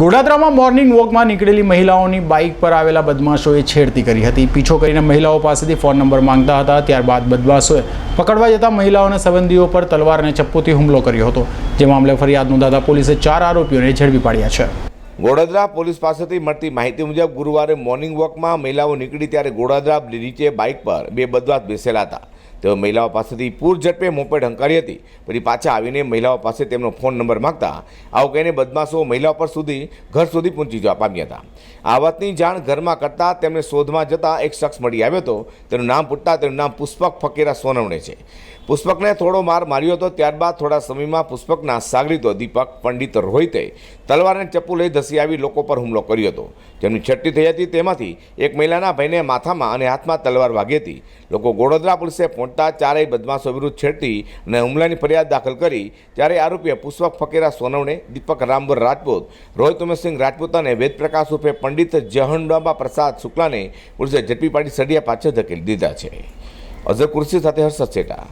ગોડાદરામાં morning વોકમાં નીકળેલી મહિલાઓની bike પર આવેલા બદમાશોએ છેડતી કરી હતી. પીછો કરીને મહિલાઓ પાસેથી ફોન નંબર માંગતા હતા. ત્યારબાદ બદમાશોએ પકડવા જતા મહિલાઓના સંબંધીઓ પર તલવાર અને ચપ્પુથી હુમલો કર્યો હતો. જે મામલે ફરિયાદ નોંધાતા પોલીસે ચાર આરોપીઓને ઝડપી પાડ્યા છે. ગોડાદરા પોલીસ પાસેથી મળતી માહિતી મુજબ ગુરુવારે મોર્નિંગ વોકમાં મહિલાઓ નીકળી ત્યારે ગોડાદરા નીચે બાઇક પર બે બદમાશ બેસેલા હતા. તેઓ મહિલાઓ પાસેથી પૂર ઝડપે મોપેડ હંકારી હતી. પછી પાછા આવીને મહિલાઓ પાસે તેમનો ફોન નંબર માગતા આવું કહીને બદમાશો મહિલાઓ પર સુધી, ઘર સુધી પહોંચી જવા પામ્યા હતા. આ વાતની જાણ ઘરમાં કરતાં તેમને શોધમાં જતાં એક શખ્સ મળી આવ્યો હતો. તેનું નામ પૂછતા તેનું નામ પુષ્પક ફકીરા સોનવણે છે. પુષ્પકને થોડો માર માર્યો હતો, ત્યારબાદ થોડા સમયમાં પુષ્પકના સાગરીતો દીપક, પંડિત રોહિતે તલવારને ચપ્પુ લઈ ધસી આવી લોકો પર હુમલો કર્યો હતો. જેમની છઠ્ઠી થઈ હતી તેમાંથી એક મહિલાના ભાઈને માથામાં અને હાથમાં તલવાર વાગી હતી. લોકો ગોડોદરા પોલીસે પહોંચતા ચારેય બદમાશો વિરુદ્ધ છેડતી અને હુમલાની ફરિયાદ દાખલ કરી. ત્યારે આરોપીએ પુષ્પક ફકીરા સોનવણે, દીપક રામબર રાજપૂત, રોહિત ઉમેશસિંહ રાજપૂત અને વેદપ્રકાશ ઉર્ફે પંડિત જહંડાબા પ્રસાદ શુક્લાને પોલીસે ઝડપી પાડી સડિયા પાછળ ધકેલી દીધા છે. અઝર કુર્સી સાથે હર્ષદ શેઠા